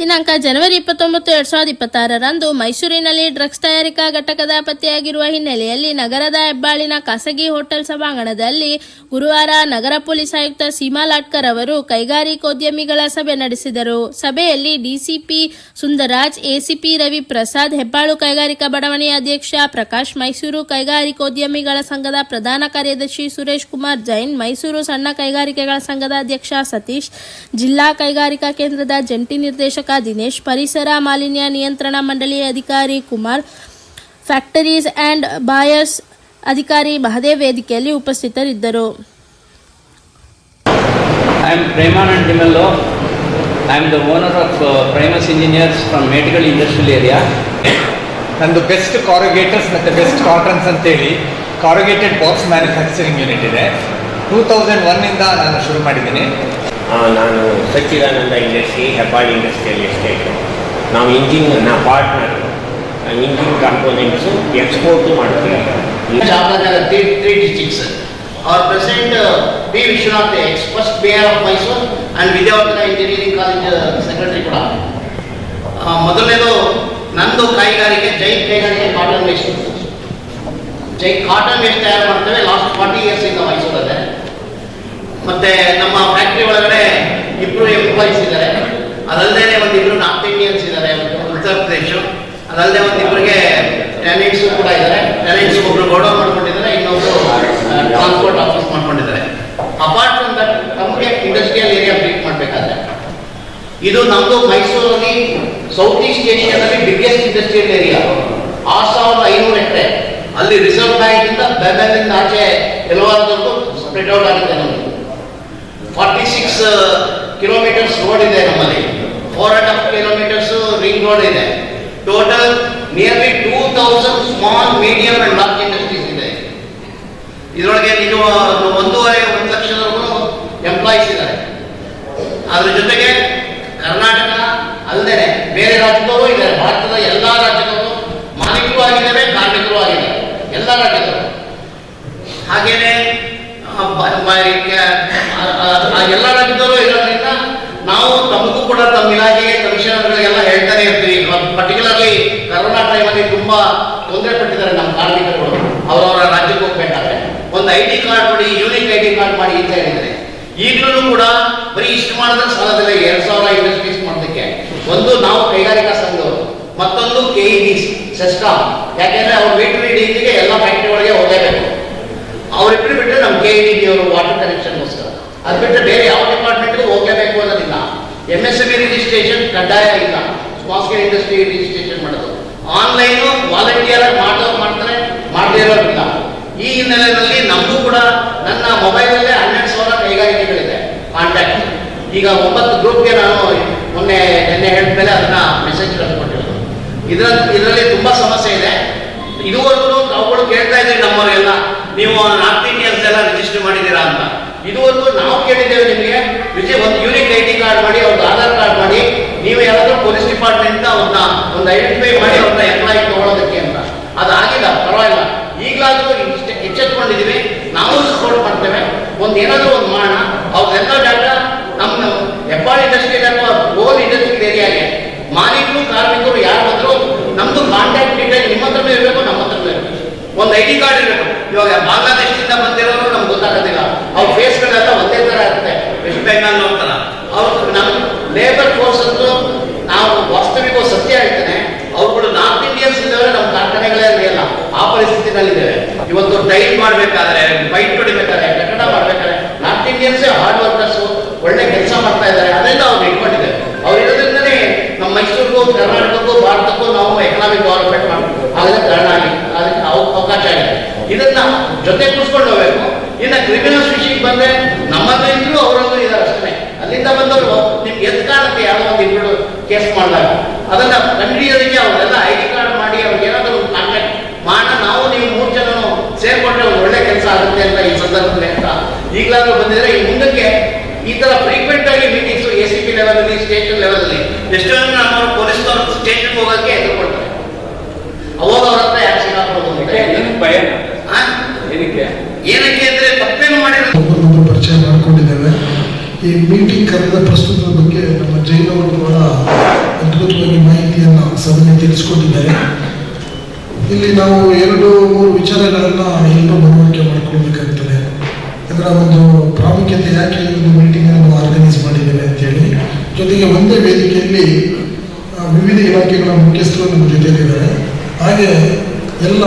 ದಿನಾಂಕ ಜನವರಿ ಇಪ್ಪತ್ತೊಂಬತ್ತು, ಎರಡ್ ಸಾವಿರದ ಇಪ್ಪತ್ತಾರರಂದು ಮೈಸೂರಿನಲ್ಲಿ ಡ್ರಗ್ಸ್ ತಯಾರಿಕಾ ಘಟಕದ ಪತ್ತೆಯಾಗಿರುವ ಹಿನ್ನೆಲೆಯಲ್ಲಿ ನಗರದ ಹೆಬ್ಬಾಳಿನ ಖಾಸಗಿ ಹೋಟೆಲ್ ಸಭಾಂಗಣದಲ್ಲಿ ಗುರುವಾರ ನಗರ ಪೊಲೀಸ್ ಆಯುಕ್ತ ಸೀಮಾ ಲಾಟ್ಕರ್ ಅವರು ಕೈಗಾರಿಕೋದ್ಯಮಿಗಳ ಸಭೆ ನಡೆಸಿದರು. ಸಭೆಯಲ್ಲಿ ಡಿಸಿಪಿ ಸುಂದರಾಜ್ ಎಸಿಪಿ ರವಿ ಪ್ರಸಾದ್ ಹೆಬ್ಬಾಳು ಕೈಗಾರಿಕಾ ಬಡಾವಣೆಯ ಅಧ್ಯಕ್ಷ ಪ್ರಕಾಶ್, ಮೈಸೂರು ಕೈಗಾರಿಕೋದ್ಯಮಿಗಳ ಸಂಘದ ಪ್ರಧಾನ ಕಾರ್ಯದರ್ಶಿ ಸುರೇಶ್ ಕುಮಾರ್ ಜೈನ್, ಮೈಸೂರು ಸಣ್ಣ ಕೈಗಾರಿಕೆಗಳ ಸಂಘದ ಅಧ್ಯಕ್ಷ ಸತೀಶ್, ಜಿಲ್ಲಾ ಕೈಗಾರಿಕಾ ಕೇಂದ್ರದ ಜಂಟಿ ನಿರ್ದೇಶಕ ದಿನೇಶ್ ಪರಿಸರ ಮಾಲಿನ್ಯ ನಿಯಂತ್ರಣ ಮಂಡಳಿಯ ಅಧಿಕಾರಿ ಕುಮಾರ್ ಫ್ಯಾಕ್ಟರೀಸ್ ಆ್ಯಂಡ್ ಬಾಯರ್ಸ್ ಅಧಿಕಾರಿ ಮಹದೇವ್ ವೇದಿಕೆಯಲ್ಲಿ ಉಪಸ್ಥಿತರಿದ್ದರು I am Premanand Dimello. I am the owner of uh, engineers from from industrial area Area. ನಂದು ಬೆಸ್ಟ್ ಕಾರುಗೇಟರ್ಸ್ ಮತ್ತು ಬೆಸ್ಟ್ ಕಾಟನ್ಸ್ ಅಂತೇಳಿ ಕಾರುಗೇಟೆಡ್ ಬಾಕ್ಸ್ ಮ್ಯಾನುಫ್ಯಾಕ್ಚರಿಂಗ್ ಯೂನಿಟ್ ಇದೆ ಟೂ ತೌಸಂಡ್ ಒನ್ನಿಂದ ನಾನು ಶುರು ಮಾಡಿದ್ದೀನಿ ನಾನು Sachidananda industry Hebbadi industrial estate ನಾವು ಇಂಚಿಂಗ್ ನಮ್ಮ ಪಾರ್ಟ್ಮೆಂಟ್ engine components export ಮಾಡ್ತಾರೆ three three districts are present B Vishwanath first B R of Mysore and ವಿದ್ಯಾವ್ the engineering college secretary ಕೂಡ ಮೊದಲನೇನೋ ನನ್ನದು ಕೈಗಾರಿಕೆ ಜೈ ಕೈಗಾರಿಕೆ ಕಾಟನ್ ರೇಷನ್ ಜೈ ಕಾಟನ್ ಲೇಟ್ ತಯಾರು ಮಾಡ್ತಾರೆ ಲಾಸ್ಟ್ ಫಾರ್ಟಿ ಇಯರ್ಸ್ ಇನ್ನ ಮೈಸೂರು ಹತ್ತೆ ಮತ್ತೆ ನಮ್ಮ ಫ್ಯಾಕ್ಟ್ರಿ ಒಳಗಡೆ ಇಬ್ರು ಎಂಪ್ಲಾಯೀಸ್ ಇದ್ದಾರೆ. ಅದಲ್ಲದೆ ಒಂದಿಬ್ರು ನಾರ್ತ್ ಇಂಡಿಯನ್ಸ್ ಇದ್ದಾರೆ ಉತ್ತರ ಪ್ರದೇಶ. ಅದಲ್ಲದೆ ಒಂದಿಬ್ಬರಿಗೆ ಟ್ಯಾಲೆಂಟ್ಸ್ ಕೂಡ ಇದ್ದಾರೆ. ಟ್ಯಾಲೆಂಟ್ಸ್ ಒಬ್ರು ಗೋಡೌನ್ ಮಾಡ್ಕೊಂಡಿದ್ದಾರೆ, ಇನ್ನೊಬ್ರು ಟ್ರಾನ್ಸ್ಪೋರ್ಟ್ ಆಫೀಸ್ ಮಾಡ್ಕೊಂಡಿದ್ದಾರೆ. ಅಪಾರ್ಟ್ ಫ್ರಮ್ ದಟ್ ನಮಗೆ ಇಂಡಸ್ಟ್ರಿಯಲ್ ಏರಿಯಾ ಬ್ರೀಟ್ ಮಾಡಬೇಕಾದ್ರೆ. ಇದು ನಮ್ಮದು ಮೈಸೂರಲ್ಲಿ ಸೌತ್ ಈಸ್ಟ್ ಏಷ್ಯಾದಲ್ಲಿ ಬಿಗ್ಗೆಸ್ಟ್ ಇಂಡಸ್ಟ್ರಿಯಲ್ ಏರಿಯಾ ಆರು ಸಾವಿರದ ಐನೂರು ಎಕರೆ. ಅಲ್ಲಿ ರಿಸರ್ವ್ ಬ್ಯಾಂಕ್ ಇಂದ ಬೆಂಗಳೂರಿಂದ ಆಚೆ ಕೆಲವಾರದವರೆಗೂ ಸ್ಪ್ರೆಡ್ ಔಟ್ ಆಗಿದೆ ನಮ್ಮದು ಫಾರ್ಟಿ ಸಿಕ್ಸ್ ಕಿಲೋಮೀಟರ್ಸ್ ರೋಡ್ ಇದೆ ನಮ್ಮಲ್ಲಿ. Four and half kilometres ring road ಇದೆ. Total nearly two thousand small medium and large industries ಇದೆ. ಇದರೊಳಗೆ ನೀವು ಒಂದೂವರೆ, ಒಂದು ಲಕ್ಷದವರೆಗೂ ಎಂಪ್ಲಾಯೀಸ್ ಇದ್ದಾರೆ. ಅದ್ರ ಜೊತೆಗೆ ಕರ್ನಾಟಕ ಅಲ್ಲದೆ ಬೇರೆ ರಾಜ್ಯದವರು ಇದ್ದಾರೆ. ಭಾರತದ ಎಲ್ಲ ರಾಜ್ಯದವರು ಮಾಲೀಕರು ಆಗಿದ್ದಾರೆ ಕಾರ್ಮಿಕರು ಆಗಿದ್ದಾರೆ ಎಲ್ಲ ರಾಜ್ಯದವರು. ಹಾಗೇನೆ ಎಲ್ಲ ರಾಜ್ಯದವರು ಇರೋದ್ರಿಂದ ನಾವು ತಮಗೂ ಕೂಡ ತಮ್ಮ ಇಲಾಖೆಗೆ ಕಮಿಷನರ್ಗಳಿಗೆಲ್ಲ ಹೇಳ್ತಾನೆ ಇರ್ತೀವಿ. ಪರ್ಟಿಕ್ಯುಲರ್ಲಿ ಕರೋನಾ ಟೈಮಲ್ಲಿ ತುಂಬಾ ತೊಂದರೆ ಪಟ್ಟಿದ್ದಾರೆ ನಮ್ಮ ಕಾರ್ಮಿಕರುಗಳು. ಅವರವರ ರಾಜ್ಯಕ್ಕೆ ಹೋಗ್ಬೇಕಾದ್ರೆ. ಒಂದು ಐ ಡಿ ಕಾರ್ಡ್ ಮಾಡಿ ಯೂನಿಕ್ ಐ ಡಿ ಕಾರ್ಡ್ ಮಾಡಿ ಅಂತ ಹೇಳಿದ್ದಾರೆ. ಈಗಲೂ ಕೂಡ ಬರೀ ಇಷ್ಟು ಮಾಡಿದ್ರೆ ಸಾಲದಿಲ್ಲ, ಎರಡ್ ಸಾವಿರ ಇಂಡಸ್ಟ್ರೀಸ್ ಮಾಡೋದಕ್ಕೆ. ಒಂದು ನಾವು ಕೈಗಾರಿಕಾ ಸಂಘದವರು ಮತ್ತೊಂದು ಕೆ ಇ ಡಿ ಸೆಸ್ಕಾಮ್ ಯಾಕೆಂದ್ರೆ ಅವ್ರ ಮೀಟರ್ ರೀಡಿಂಗಿಗೆ ಎಲ್ಲ ಫ್ಯಾಕ್ಟ್ರಿ ಒಳಗೆ ಹೋಗಲೇಬೇಕು. ಅವರಿಬ್ಬರು ಬಿಟ್ಟರೆ ನಮ್ಮ ಕೆ ಇ ಡಿ ಅವರು ವಾಟರ್ ಕನೆಕ್ಷನ್ಗೋಸ್ಕರ ಅದು ಬಿಟ್ಟರೆ ಬೇರೆ ಯಾವ ಡಿಪಾರ್ಟ್ಮೆಂಟ್ಗೂ ಹೋಗಲೇಬೇಕು ಅನ್ನೋದಿಲ್ಲ. M S M E registration ಕಡ್ಡಾಯ ಇಲ್ಲ. ಸ್ಮಾಲ್ ಸ್ಕೇಲ್ ಇಂಡಸ್ಟ್ರಿ ರಿಜಿಸ್ಟ್ರೇಷನ್ ಮಾಡೋದು ಆನ್ಲೈನು ವಾಲಂಟಿಯರ್ ಮಾಡೋರು ಮಾಡ್ತಾರೆ, ಮಾಡದೇ ಇರೋರಿಲ್ಲ ಈ ಹಿನ್ನೆಲೆಯಲ್ಲಿ ನಮಗೂ ಕೂಡ ನನ್ನ ಮೊಬೈಲಲ್ಲೇ ಹನ್ನೆರಡು ಸಾವಿರ ಕೈಗಾರಿಕೆಗಳಿದೆ ಕಾಂಟ್ಯಾಕ್ಟ್ ಈಗ ಒಂಬತ್ತು ಗ್ರೂಪ್ಗೆ ನಾನು ಮೊನ್ನೆ ನಿನ್ನೆ ಹೇಳಿದ್ಮೇಲೆ ಅದನ್ನ ಮೆಸೇಜ್ ಕಳ್ಕೊಂಡಿರೋದು ಇದರ ಇದರಲ್ಲಿ ತುಂಬಾ ಸಮಸ್ಯೆ ಇದೆ. ಇದುವರೆಗೂ ಅವುಗಳು ಕೇಳ್ತಾ ಇದ್ದೀವಿ ನಮ್ಮವರೆಲ್ಲ ನೀವು ನಾರ್ತ್ ಇಂಡಿಯನ್ಸ್ ಎಲ್ಲ ರಿಜಿಸ್ಟರ್ ಮಾಡಿದ್ದೀರಾ ಅಂತ. ಇದುವರೆಗೂ ನಾವು ಕೇಳಿದ್ದೇವೆ ನಿಮಗೆ. ವಿಜಯ್ ಒಂದು ಯೂನಿಕ್ ಐ ಡಿ ಕಾರ್ಡ್ ಮಾಡಿ, ಒಂದು ಆಧಾರ್ ಕಾರ್ಡ್ ಮಾಡಿ. ನೀವು ಯಾರಾದ್ರೂ ಪೊಲೀಸ್ ಡಿಪಾರ್ಟ್ಮೆಂಟ್ ಒಂದು ಒಂದು ಐಡೆಂಟಿಫೈ ಮಾಡಿ ಅವ್ರನ್ನ ಎಂಪ್ಲಾಯ್ ತಗೊಳ್ಳೋದಕ್ಕೆ ಅಂತ. ಅದಾಗಿಲ್ಲ, ಪರವಾಗಿಲ್ಲ. ಈಗಲಾದ್ರೂ ಎಚ್ಚೆತ್ಕೊಂಡಿದ್ದೀವಿ. ನಾವು ಸಪೋರ್ಟ್ ಮಾಡ್ತೇವೆ. ಒಂದು ಏನಾದರೂ ಒಂದು ಮಾಡೋಣ. ಅವ್ರದೆಲ್ಲ ಡಾಟಾ ನಮ್ಮ ಹೆಬ್ಬಾಳ್ ಇಂಡಸ್ಟ್ರಿ ಓನ್ ಇಂಡಸ್ಟ್ರಿ ಏರಿಯಾಗೆ ಮಾಲೀಕರು, ಕಾರ್ಮಿಕರು ಯಾರು ಬಂದ್ರು ನಮ್ದು ಕಾಂಟ್ಯಾಕ್ಟ್ ಡೀಟೇಲ್ ನಿಮ್ಮ ಹತ್ರನೂ ಇರಬೇಕು, ನಮ್ಮ ಹತ್ರನೂ ಇರಬೇಕು. ಒಂದು ಐ ಡಿ ಕಾರ್ಡ್ ಇರಬೇಕು. ಇವಾಗ ಬಾಂಗ್ಲಾದೇಶದಿಂದ ಬಂದಿರೋರು ನಮ್ಗೆ ಗೊತ್ತಾಗೋದಿಲ್ಲ. ಅವ್ರು ಫೇಸ್ಗಳೆಲ್ಲ ಒಂದೇ ತರ ಇರುತ್ತೆ ವೆಸ್ಟ್ ಬೆಂಗಾಲ್ ನೋಡ್ತಾರ. ಅವ್ರು ನಮ್ಮ ಲೇಬರ್ ಫೋರ್ಸ್ ಅಂತೂ ನಾವು ವಾಸ್ತವಿಕ ಸತ್ಯ ಹೇಳ್ತೇನೆ ಅವ್ರುಗಳು ನಾರ್ತ್ ಇಂಡಿಯನ್ಸ್ ಇದ್ದಾವೆ ನಮ್ಮ ಕಾರ್ಖಾನೆಗಳೇ ಇಲ್ಲ ಆ ಪರಿಸ್ಥಿತಿನಲ್ಲಿದ್ದೇವೆ. ಇವತ್ತು ಡೈಟ್ ಮಾಡಬೇಕಾದ್ರೆ ಬೈಟ್ ಹೊಡಿಬೇಕಾದ್ರೆ ಕನ್ನಡ ಮಾಡ್ಬೇಕಾದ್ರೆ ನಾರ್ತ್ ಇಂಡಿಯನ್ಸೇ ಹಾರ್ಡ್ ವರ್ಕರ್ಸ್ ಒಳ್ಳೆ ಕೆಲಸ ಮಾಡ್ತಾ ಇದ್ದಾರೆ ಅದರಿಂದ ಅವ್ರು ಇಟ್ಕೊಂಡಿದ್ದಾರೆ ಅವ್ರು ಇರೋದ್ರಿಂದನೇ ನಮ್ಮ ಮೈಸೂರಿಗೂ, ಕರ್ನಾಟಕಕ್ಕೂ, ಭಾರತಕ್ಕೂ ನಾವು ಎಕನಾಮಿಕ್ ಡೆವಲಪ್ಮೆಂಟ್ ಮಾಡಬೇಕು. ಅದಕ್ಕೆ ಕಾರಣ ಆಗಿ ಅದಕ್ಕೆ ಅವ- ಅವಕಾಶ ಆಗಿದೆ. ಇದನ್ನ ಜೊತೆ ಕೂರಿಸ್ಕೊಂಡು ಹೋಗ್ಬೇಕು. ಇನ್ನು ಕ್ರಿಮಿನಲ್ಸ್ ವಿಷಯಕ್ಕೆ ಬಂದ್ರೆ ನಮ್ಮಲ್ಲೂ ಇದ್ರು ಅಲ್ಲಿಂದ ಬಂದವರು ನಿಮ್ಗೆ ಎದ್ ಕಾಣುತ್ತೆ ಯಾವುದೋ ಒಂದು ಇಬ್ಬರು ಕೇಸ್ ಮಾಡಿದಾಗ. ಅದನ್ನ ಕಂಡುಹಿಡಿಯೋದಕ್ಕೆ ಅವರೆಲ್ಲ ಐ ಡಿ ಕಾರ್ಡ್ ಮಾಡಿ ಅವ್ರಿಗೆ ಏನಾದರೂ ಕಾಂಟ್ಯಾಕ್ಟ್ ಮಾಡ ನಾವು ನೀವು ಮೂರು ಜನನು ಸೇರ್ಕೊಂಡ್ರೆ ಒಂದು ಒಳ್ಳೆ ಕೆಲಸ ಆಗುತ್ತೆ ಅಂತ ಈ ಸಂದರ್ಭದಲ್ಲಿ ಅಂತ. ಈಗಲಾದ್ರೂ ಬಂದಿದ್ರೆ ಈ ಮುಂದಕ್ಕೆ ಈ ತರ ಫ್ರೀಕ್ವೆಂಟ್ ಆಗಿ meetings A C P level ಅಲ್ಲಿ ಸ್ಟೇಷನ್ ಲೆವೆಲ್ ಅಲ್ಲಿ ಎಷ್ಟೋ ಜನ ಅವರು ಪೊಲೀಸ್ನವರು ಸ್ಟೇಷನ್ ಹೋಗಕ್ಕೆ ಎದುರುಕೊಳ್ತಾರೆ. ಅವಾಗ ಅವ್ರ ಹತ್ರ ಯಾಕೆ ಏನಕ್ಕೆ ಭಯ? ಆ? ಏನಕ್ಕೆ? ಏನಕ್ಕೆ ಅಂದ್ರೆ ತಪ್ಪೇನು ಮಾಡಿರೋ ಪರಿಚಯ ಮಾಡಿಕೊಂಡಿದ್ದೇವೆ. ಈ ಮೀಟಿಂಗ್ ಕರೆದ ಪ್ರಸ್ತುತದ ಬಗ್ಗೆ ನಮ್ಮ ಜೈನ್ ಅವರು ಕೂಡ ಅದ್ಭುತವಾಗಿ ಮಾಹಿತಿಯನ್ನು ಸಭೆಗೆ ತಿಳಿಸ್ಕೊಟ್ಟಿದ್ದಾರೆ. ಇಲ್ಲಿ ನಾವು ಎರಡು, ಮೂರು ವಿಚಾರಗಳನ್ನು ಎಲ್ಲರೂ ಮನವರಿಕೆ ಮಾಡ್ಕೊಳ್ಬೇಕಾಗ್ತದೆ. ಅದರ ಒಂದು ಪ್ರಾಮುಖ್ಯತೆ ಯಾಕೆ ಈ ಒಂದು ಮೀಟಿಂಗನ್ನು ಆರ್ಗನೈಸ್ ಮಾಡಿದ್ದೇವೆ ಅಂತೇಳಿ. ಜೊತೆಗೆ ಒಂದೇ ವೇದಿಕೆಯಲ್ಲಿ ವಿವಿಧ ಇಲಾಖೆಗಳ ಮುಖ್ಯಸ್ಥರು ನಮ್ಮ ಜೊತೆಯಲ್ಲಿದ್ದಾರೆ ಹಾಗೆ ಎಲ್ಲ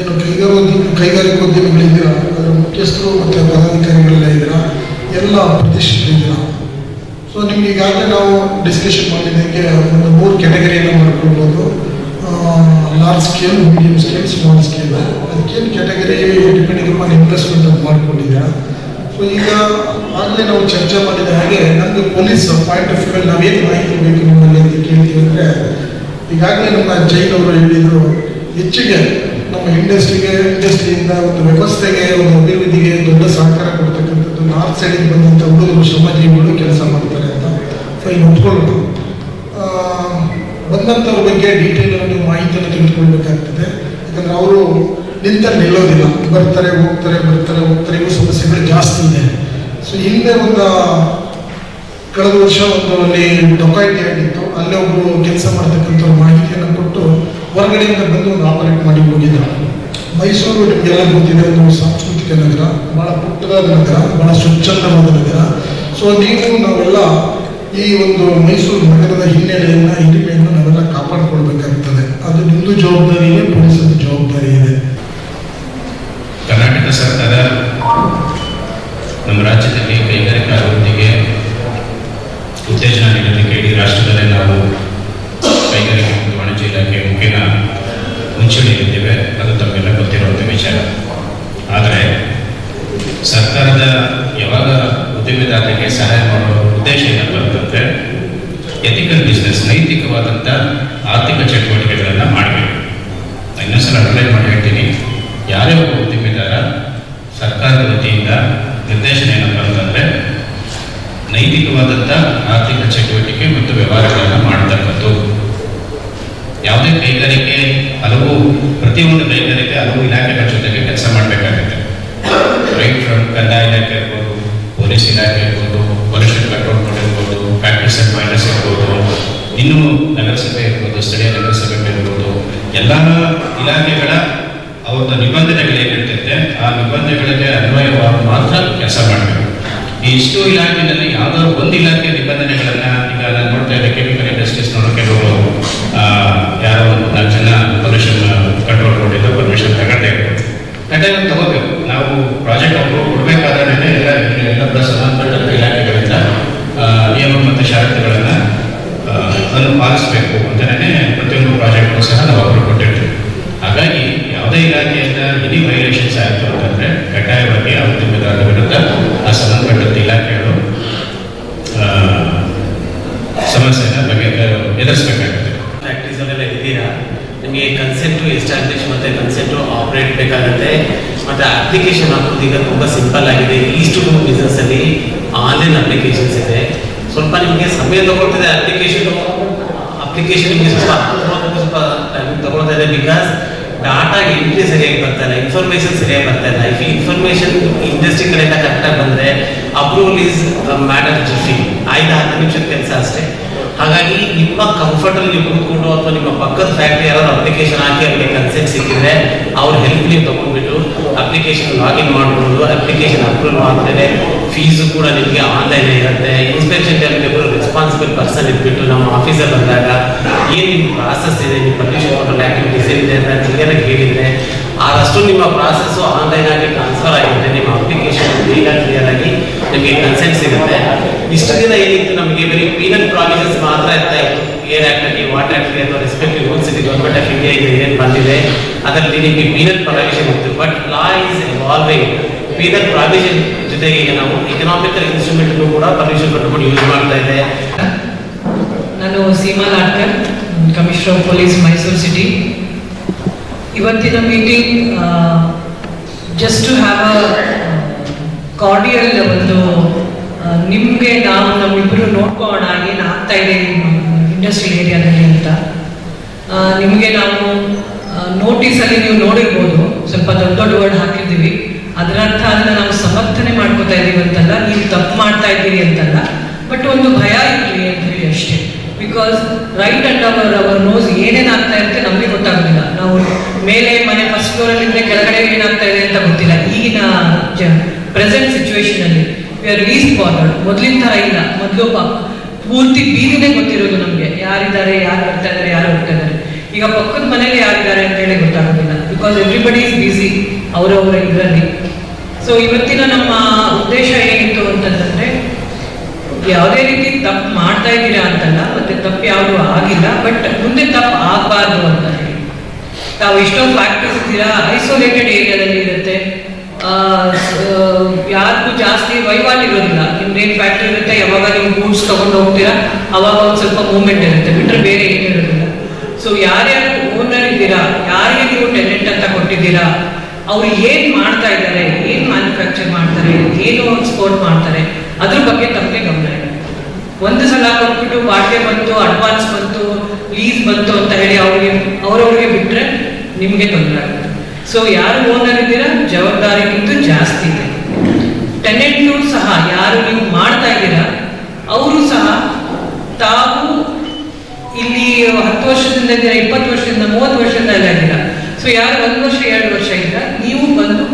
ಏನು ಕೈಗಾರೋದ್ಯಮ, ಕೈಗಾರಿಕೋದ್ಯಮಿಗಳಿದ್ದೀರಾ, ಅದರ ಮುಖ್ಯಸ್ಥರು ಮತ್ತು ಪದಾಧಿಕಾರಿಗಳೆಲ್ಲ ಇದ್ದೀರಾ ಎಲ್ಲ ಪ್ರತಿಷ್ಠಿತ ಸೊ ನಿಮ್ಗೆ ಈಗಾಗಲೇ ನಾವು ಡಿಸ್ಕಷನ್ ಮಾಡಿದ್ದಕ್ಕೆ ಒಂದು ಮೂರು ಕ್ಯಾಟಗರಿಯನ್ನು ಮಾಡ್ಕೊಳ್ಬೋದು. Large scale medium scale small scale ಅದಕ್ಕೇನು ಕ್ಯಾಟಗರಿ ಡಿಪೆಂಡಿಂಗ್ ಅಪಾನ್ ಇನ್ವೆಸ್ಟ್ಮೆಂಟ್ ಮಾಡ್ಕೊಂಡಿದ್ದೀರಾ. ಸೊ ಈಗ ಆಗಲೇ ನಾವು ಚರ್ಚೆ ಮಾಡಿದ ಹಾಗೆ ನಮಗೆ ಪೊಲೀಸ್ ಪಾಯಿಂಟ್ ಆಫ್ ವ್ಯೂ ನಾವೇನು ಮಾಹಿತಿ ಬೇಕು ನಿಮ್ಮಲ್ಲಿ ಅಂತ ಕೇಳ್ತೀವಿ ಅಂದರೆ, ಈಗಾಗಲೇ ನಮ್ಮ ಜೈನ್ ಅವರು ಹೇಳಿದರು, ಹೆಚ್ಚಿಗೆ ನಮ್ಮ ಇಂಡಸ್ಟ್ರಿಗೆ ಇಂಡಸ್ಟ್ರಿಯಿಂದ ಒಂದು ವ್ಯವಸ್ಥೆಗೆ, ಒಂದು ಅಭಿವೃದ್ಧಿಗೆ ದೊಡ್ಡ ಸಹಕಾರ ಕೊಡ್ತಕ್ಕಂಥದ್ದು ನಾರ್ತ್ ಸೈಡಿಗೆ ಬಂದಂಥ ಹುಡುಗರು ಶ್ರಮಜೀವಿಗಳು ಕೆಲಸ ಮಾಡ್ತಾರೆ ಅಂತ ಫೈನ್ ಒಪ್ಕೊಳ್ಳೋಣ ಆ, ಬಂದಂಥವ್ರ ಬಗ್ಗೆ ಡೀಟೇಲ್ ನೀವು ಮಾಹಿತಿಯನ್ನು ತೆಗೆದುಕೊಳ್ಬೇಕಾಗ್ತದೆ ಯಾಕಂದರೆ ಅವರು ನಿಂತಲ್ಲಿ ನಿಲ್ಲೋದಿಲ್ಲ. ಬರ್ತಾರೆ ಹೋಗ್ತಾರೆ ಬರ್ತಾರೆ ಹೋಗ್ತಾರೆ ಇವು ಸಮಸ್ಯೆಗಳು ಜಾಸ್ತಿ ಇದೆ. ಸೊ ಹಿಂದೆ ಒಂದು ಕಳೆದ ವರ್ಷ ಒಂದು ಅಲ್ಲಿ ಡೊಕಾಯಿಟಿ ಆಗಿತ್ತು. ಅಲ್ಲೇ ಒಬ್ಬರು ಕೆಲಸ ಮಾಡ್ತಕ್ಕಂಥವ್ರು ಮಾಹಿತಿಯನ್ನು ಕೊಟ್ಟು ಹೊರಗಡೆಯಿಂದ ಬಂದು ಒಂದು ಆಪರೇಟ್ ಮಾಡಿ ಹೋಗಿದ್ದರು. ಮೈಸೂರು ನಿಮಗೆಲ್ಲ ಗೊತ್ತಿದೆ ಒಂದು ಸಾಂಸ್ಕೃತಿಕ ನಗರ ಬಹಳ ಪುಟ್ಟದಾದ ನಗರ ಬಹಳ ಸ್ವಚ್ಛಂದವಾದ ನಗರ ಸೊ ನೀವು ನಾವೆಲ್ಲ ಈ ಒಂದು ಮೈಸೂರು ನಗರದ ಹಿನ್ನೆಲೆಯನ್ನು, ಹಿರಿಮೆಯನ್ನು ನಾವೆಲ್ಲ ಕಾಪಾಡಿಕೊಳ್ಬೇಕಾಗ್ತದೆ. ಅದು ನಿಮ್ಮದು ಜವಾಬ್ದಾರಿ ಇದೆ ಪೊಲೀಸರ ಜವಾಬ್ದಾರಿ ಇದೆ. ಕರ್ನಾಟಕ ಸರ್ಕಾರ ನಮ್ಮ ರಾಜ್ಯದಲ್ಲಿ ಕೈಗಾರಿಕಾ ಅಭಿವೃದ್ಧಿಗೆ ಉತ್ತೇಜನ ನೀಡಲಿಕ್ಕೆ ಇಡೀ ರಾಷ್ಟ್ರದಲ್ಲೇ ನಾವು ಕೈಗಾರಿಕೆ ಮತ್ತು ವಾಣಿಜ್ಯ ಇಲಾಖೆ ಮುಖ್ಯನ ಮುಂಚೂಣಿಯಲ್ಲಿದ್ದೇವೆ. ಅದು ತಮಗೆಲ್ಲ ಗೊತ್ತಿರುವಂಥ ವಿಚಾರ. ಆದರೆ ಸರ್ಕಾರದ ಯಾವಾಗ ಉದ್ಯಮಿದಾರರಿಗೆ ಸಹಾಯ ಮಾಡುವ ಉದ್ದೇಶ ಏನಪ್ಪ ಅಂತಂದರೆ ಎಥಿಕಲ್ ಬಿಸ್ನೆಸ್ ನೈತಿಕವಾದಂಥ ಆರ್ಥಿಕ ಚಟುವಟಿಕೆಗಳನ್ನು ಮಾಡಬೇಕು. ಇನ್ನೊಂದ್ಸಲ ಅಂಡರ್ಲೈನ್ ಮಾಡಿ ಹೇಳ್ತೀನಿ ಯಾರೇ ಒಬ್ಬ ಉದ್ಯಮಿದಾರ ಸರ್ಕಾರದ ವತಿಯಿಂದ ನಿರ್ದೇಶನ ಏನಪ್ಪ ಅಂತಂದರೆ ನೈತಿಕವಾದಂಥ ಆರ್ಥಿಕ ಚಟುವಟಿಕೆ ಮತ್ತು ವ್ಯವಹಾರಗಳನ್ನು ಮಾಡತಕ್ಕದ್ದು. ಯಾವುದೇ ಕೈಗಾರಿಕೆ, ಹಲವು, ಪ್ರತಿಯೊಂದು ಕೈಗಾರಿಕೆ ಹಲವು ಇಲಾಖೆಗಳ ಜೊತೆಗೆ ಕೆಲಸ ಮಾಡಬೇಕಾಗುತ್ತೆ. ರೈಟ್ ಫ್ರಮ್ ಕಂದಾಯ ಇಲಾಖೆ ಇರ್ಬೋದು ಪೊಲೀಸ್ ಇಲಾಖೆ ಇರ್ಬೋದು ಪೊಲ್ಯೂಷನ್ ಕಂಟ್ರೋಲ್ ಬೋರ್ಡ್ ಇರ್ಬೋದು ಫ್ಯಾಕ್ಟ್ರೀಸ್ ಅಂಡ್ ಮೈನಸ್ ಇರ್ಬೋದು ಇನ್ನೂ ನಗರಸಭೆ ಇರ್ಬೋದು ಸ್ಥಳೀಯ ನಗರಸಭೆ ಇರ್ಬೋದು ಎಲ್ಲ ಇಲಾಖೆಗಳ ಅವ್ರದ್ದು ನಿಬಂಧನೆಗಳು ಏನಿರ್ತೈತೆ ಆ ನಿಬಂಧನೆಗಳಿಗೆ ಅನ್ವಯವಾಗಿ ಮಾತ್ರ ಕೆಲಸ ಮಾಡಬೇಕು. ಈ ಇಷ್ಟು ಇಲಾಖೆಯಲ್ಲಿ ಯಾವ್ದಾದ್ರು ಒಂದು ಇಲಾಖೆ ನಿಬಂಧನೆಗಳನ್ನ ಈಗ ನಾನು ನೋಡ್ತಾ ಇದ್ದೆ ಕೆಮಿಕಲ್ ಇಂಡಸ್ಟ್ರೀಸ್ ನೋಡೋ ಕೆಲವರು ಆ, ಯಾರೋ ಒಂದು ನಾಲ್ಕು ಜನ ಪೊಲ್ಯೂಷನ್ ಕಂಟ್ರೋಲ್ ಬೋರ್ಡಿಂದ ಪರ್ಮಿಷನ್ ತಗೊಂಡೇ ಇರ್ಬೋದು. ಎಲ್ಲ ಸಂಬಂಧಪಟ್ಟ ಇಲಾಖೆಗಳಿಂದ ನಿಯಮ ಮತ್ತು ಷರತ್ತುಗಳನ್ನು ಅದನ್ನು ಪಾಲಿಸಬೇಕು. ಅಂತಲೇ ಪ್ರತಿಯೊಂದು ಪ್ರಾಜೆಕ್ಟ್ಗೂ ಸಹ ನಾವು ಅಪ್ರೂವ್ ಕೊಟ್ಟಿರ್ತೀವಿ. ಹಾಗಾಗಿ ಯಾವುದೇ ಇಲಾಖೆಯಿಂದ ಎನಿ ವೈಲೇಷನ್ಸ್ ಆಯಿತು ಅಂತಂದರೆ ಕಡ್ಡಾಯವಾಗಿ ಉದ್ಯಮದಾರರ ವಿರುದ್ಧ ಆ ಸಂಬಂಧಪಟ್ಟ ಇಲಾಖೆಗಳು ಸಮಸ್ಯೆನ ಬಗ್ಗೆ ಎದುರಿಸಬೇಕಾಗುತ್ತೆ. ಫ್ಯಾಕ್ಟ್ರೀಸ್ ಅಲ್ಲೆಲ್ಲ ಇದ್ದೀರಾ? ನಿಮಗೆ ಕನ್ಸೆಂಟು ಎಸ್ಟಾಬ್ಲಿಷ್ ಮತ್ತು ಕನ್ಸೆಂಟು ಆಪ್ರೇಟ್ ಬೇಕಾಗುತ್ತೆ. ಮತ್ತು ಅಪ್ಲಿಕೇಶನ್ ಹಾಕೋದು ಈಗ ತುಂಬ ಸಿಂಪಲ್ ಆಗಿದೆ. ಈಸ್ಟ್ ಟು ಬಿಸ್ನೆಸ್ ಅಲ್ಲಿ ಆನ್ಲೈನ್ ಅಪ್ಲಿಕೇಶನ್ಸ್ ಇದೆ. ಸ್ವಲ್ಪ ನಿಮಗೆ ಸಮಯ ತಗೊಳ್ತಿದೆ ಅಪ್ಲಿಕೇಶನ್ ಅಪ್ಲಿಕೇಶನ್ ನಿಮಗೆ ಸ್ವಲ್ಪ ಸ್ವಲ್ಪ ಟೈಮ್ ತಗೊಳ್ತಾ ಇದೆ ಬಿಕಾಸ್ ಡಾಟಾ ಎಂಟ್ರಿ ಸರಿಯಾಗಿ ಬರ್ತಾ ಇಲ್ಲ ಇನ್ಫಾರ್ಮೇಶನ್ ಸರಿಯಾಗಿ ಬರ್ತಾ ಇಲ್ಲ. ಇಫ್ ಇನ್ಫಾರ್ಮೇಶನ್ ಇಂಡಸ್ಟ್ರಿ ಕಡೆಯಿಂದ ಕರೆಕ್ಟಾಗಿ ಬಂದರೆ ಅಪ್ರೂವಲ್ ಈಸ್ ಮ್ಯಾಟರ್ ಜಿಫಿ ಐದು, ಹತ್ತು ನಿಮಿಷದ ಕೆಲಸ ಅಷ್ಟೇ. ಹಾಗಾಗಿ ನಿಮ್ಮ ಕಂಫರ್ಟಲ್ಲಿ ನೀವು ಕೂತ್ಕೊಂಡು ಅಥವಾ ನಿಮ್ಮ ಪಕ್ಕದ ಫ್ಯಾಕ್ಟ್ರಿ ಯಾರಾದ್ರು ಅಪ್ಲಿಕೇಶನ್ ಹಾಕಿ ಅವರಿಗೆ ಕನ್ಸೆಂಟ್ ಸಿಕ್ಕಿದ್ರೆ ಅವ್ರ ಹೆಲ್ಪ್ ನೀವು ತಗೊಂಡ್ಬಿಟ್ಟು ಅಪ್ಲಿಕೇಶನ್ ಲಾಗಿನ್ ಮಾಡ್ಬೋದು ಅಪ್ಲಿಕೇಶನ್ ಅಪ್ರೂವ್ ಆಗ್ತದೆ ಫೀಸು ಕೂಡ ನಿಮಗೆ ಆನ್ಲೈನ್ ಇರುತ್ತೆ ಇನ್ಸ್ಪೆಕ್ಷನ್ ಟೈಮ್ ಒಬ್ಬರು ರೆಸ್ಪಾನ್ಸಿಬಲ್ ಪರ್ಸನ್ ಇದ್ಬಿಟ್ಟು ನಮ್ಮ ಆಫೀಸಲ್ಲಿ ಬಂದಾಗ ಏನು ನಿಮ್ಮ ಪ್ರಾಸೆಸ್ ಇದೆ? ನಿಮ್ಮ ಪರ್ಮಿಷನ್ ಆಕ್ಟಿವಿಟೀಸ್ ಏನಿದೆ ಅಂತ ಕ್ಲಿಯರಾಗಿ ಹೇಳಿದರೆ, ಆದಷ್ಟು ನಿಮ್ಮ ಪ್ರಾಸೆಸ್ಸು ಆನ್ಲೈನ್ ಆಗಿ ಟ್ರಾನ್ಸ್ಫರ್ ಆಗಿದೆ ನಿಮ್ಮ ಅಪ್ಲಿಕೇಶನ್ ಬೇಗ ಕ್ಲಿಯರ್ ಆಗಿ ನಿಮಗೆ ಕನ್ಸೆಂಟ್ ಸಿಗುತ್ತೆ. ಇಷ್ಟು ದಿನ ಏನಿತ್ತು? ನಮಗೆ ಬರೀ ಪೀನಲ್ ಪ್ರಾವಿಷನ್ಸ್ ಮಾತ್ರ ಇರ್ತಾ ಇತ್ತು. ಏರ್ ಆಕ್ಟ್ ಅಲ್ಲಿ ವಾಟರ್ ಅಥವಾ ರೆಸ್ಪೆಕ್ಟಿವ್ ರೂಲ್ಸ್ ಇದೆ ಗೌರ್ಮೆಂಟ್ ಆಫ್ ಇಂಡಿಯಾ ಇದೆ ಏನು ಬಂದಿದೆ, ಅದರಲ್ಲಿ ನಿಮಗೆ ಪೀನಲ್ ಪ್ರಾವಿಷನ್ ಇತ್ತು. But law is evolving penal provision ಜೊತೆಗೆ ಈಗ ನಾವು ಇಕನಾಮಿಕಲ್ ಇನ್ಸ್ಟ್ರೂಮೆಂಟ್ ಕೂಡ ಪರ್ಮಿಷನ್ ಕೊಟ್ಕೊಂಡು ಯೂಸ್ ಮಾಡ್ತಾ ಇದೆ ನಾನು Seema Latkar commissioner of police Mysuru city ಇವತ್ತಿನ meeting just to have a cordial ಒಂದು ನಿಮಗೆ ನಾವು ನಮ್ಮಿಬ್ಬರು ನೋಡ್ಕೋಣ ಏನು ಆಗ್ತಾ ಇದೆ ಇಂಡಸ್ಟ್ರಿಯಲ್ ಏರಿಯಾದಲ್ಲಿ ಅಂತ. ನಿಮಗೆ ನಾವು ನೋಟಿಸಲ್ಲಿ ನೀವು ನೋಡಿರ್ಬೋದು. ಸ್ವಲ್ಪ ದೊಡ್ಡ ದೊಡ್ಡ ವರ್ಡ್ ಹಾಕಿದ್ದೀವಿ ಅದರ ಅರ್ಥ ಅದನ್ನ ನಾವು ಸಮರ್ಥನೆ ಮಾಡ್ಕೋತಾ ಇದ್ದೀವಿ ಅಂತಲ್ಲ, ನೀವು ತಪ್ಪು ಮಾಡ್ತಾ ಇದ್ದೀರಿ ಅಂತಲ್ಲ ಬಟ್ ಒಂದು ಭಯ ಇರಲಿ ಅಂತ ಹೇಳಿ ಅಷ್ಟೇ. Because right and hour hour nose ಏನೇನು ಆಗ್ತಾ ಇರುತ್ತೆ ನಮಗೆ ಗೊತ್ತಾಗೋದಿಲ್ಲ. ನಾವು ಮೇಲೆ, ಮನೆ ಫಸ್ಟ್ ಫ್ಲೋರ್ ಅಲ್ಲಿ ಇದ್ರೆ ಕೆಳಗಡೆ ಏನಾಗ್ತಾ ಇದೆ ಅಂತ ಗೊತ್ತಿಲ್ಲ. ಈಗಿನ ಪ್ರೆಸೆಂಟ್ ಸಿಚುವೇಶನ್ ಅಲ್ಲಿ ವಿ ಆರ್ ಲೀಸ್ಟ್ ಬಾರ್ಡರ್ ಮೊದಲಿನ ತರ ಇಲ್ಲ. ಮೊದಲು ಪೂರ್ತಿ ಬೀದಿನೇ ಗೊತ್ತಿರೋದು ನಮಗೆ. ಯಾರಿದ್ದಾರೆ, ಯಾರು ಬರ್ತಾ ಇದ್ದಾರೆ, ಯಾರು ಹೋಗ್ತಾ ಇದ್ದಾರೆ. ಈಗ ಪಕ್ಕದ ಮನೇಲಿ ಯಾರಿದ್ದಾರೆ ಅಂತ ಹೇಳಿ ಗೊತ್ತಾಗೋದಿಲ್ಲ. ಬಿಕಾಸ್ ಎವ್ರಿಬಡಿ ಈಸ್ ಬಿಸಿ ಅವರವರ ಇದರಲ್ಲಿ. ಸೊ ಇವತ್ತಿನ ನಮ್ಮ ಉದ್ದೇಶ ಏನಿತ್ತು ಅಂತಂದ್ರೆ, ಯಾವುದೇ ರೀತಿ ತಪ್ಪು ಮಾಡ್ತಾ ಇದ್ದೀರಾ ಅಂತಲ್ಲ, ಮತ್ತೆ ತಪ್ಪು ಯಾವುದು ಆಗಿಲ್ಲ, ಬಟ್ ಮುಂದೆ ತಪ್ಪು ಆಗಬಾರ್ದು ಅಂತ ಹೇಳಿ. ತಾವು ಎಷ್ಟೊಂದು ಫ್ಯಾಕ್ಟರ್ಸ್ ಇದ್ದೀರಾ? ಐಸೋಲೇಟೆಡ್ ಏರಿಯಾದಲ್ಲಿ ಇರುತ್ತೆ. ಯಾರಿಗೂ ಜಾಸ್ತಿ ವೈವಾಲ್ ಇರೋದಿಲ್ಲ ನಿಮ್ದೇನು ಫ್ಯಾಕ್ಟ್ರಿ ಇರುತ್ತೆ? ಯಾವಾಗ ನೀವು ಗೂಡ್ಸ್ ತಗೊಂಡು ಹೋಗ್ತೀರಾ? ಅವಾಗ ಒಂದು ಸ್ವಲ್ಪ ಮೂವ್ಮೆಂಟ್ ಇರುತ್ತೆ. ಬಿಟ್ಟರೆ ಬೇರೆ ಏನು ಇರೋದಿಲ್ಲ ಸೊ ಯಾರ್ಯಾರು ಓನರ್ ಇದ್ದೀರಾ? ಯಾರಿಗೆ ನೀವು ಟೆನೆಂಟ್ ಅಂತ ಕೊಟ್ಟಿದ್ದೀರಾ? ಅವ್ರು ಏನ್ ಮಾಡ್ತಾ ಇದ್ದಾರೆ, ಏನ್ ಮ್ಯಾನುಫ್ಯಾಕ್ಚರ್ ಮಾಡ್ತಾರೆ, ಏನು ಎಕ್ಸ್ಪೋರ್ಟ್ ಮಾಡ್ತಾರೆ, ಅದ್ರ ಬಗ್ಗೆ ತಮಗೆ ಗಮನ ಇದೆ. ಒಂದು ಸಲ ಕೊಟ್ಬಿಟ್ಟು ಬಾಡಿಗೆ ಬಂತು ಅಡ್ವಾನ್ಸ್ ಬಂತು ಲೀಸ್ ಬಂತು ಅಂತ ಹೇಳಿ ಅವ್ರಿಗೆ, ಅವ್ರವ್ರಿಗೆ ಬಿಟ್ರೆ ನಿಮಗೆ ತೊಂದರೆ ಆಗುತ್ತೆ. ಸೊ ಯಾರು ಓನರ್ ಇದ್ದೀರಾ? ಜವಾಬ್ದಾರಿಗಿಂತ ಜಾಸ್ತಿ ಇದೆ. ಟೆನೆಂಟ್ ಸಹ, ಯಾರು ನೀವು ಮಾಡ್ತಾ ಇದ್ದೀರಾ, ಅವರು ಸಹ ತಾವು ಇಲ್ಲಿ ಹತ್ತು ವರ್ಷದಿಂದ ಇದ್ದೀರಾ, ಇಪ್ಪತ್ತು ವರ್ಷದಿಂದ, ಮೂವತ್ತು ವರ್ಷದಿಂದ ಸೊ ಯಾರು ಒಂದು ವರ್ಷ, ಎರಡು ವರ್ಷ ಇಲ್ಲ. ನೀವು ಬಂದು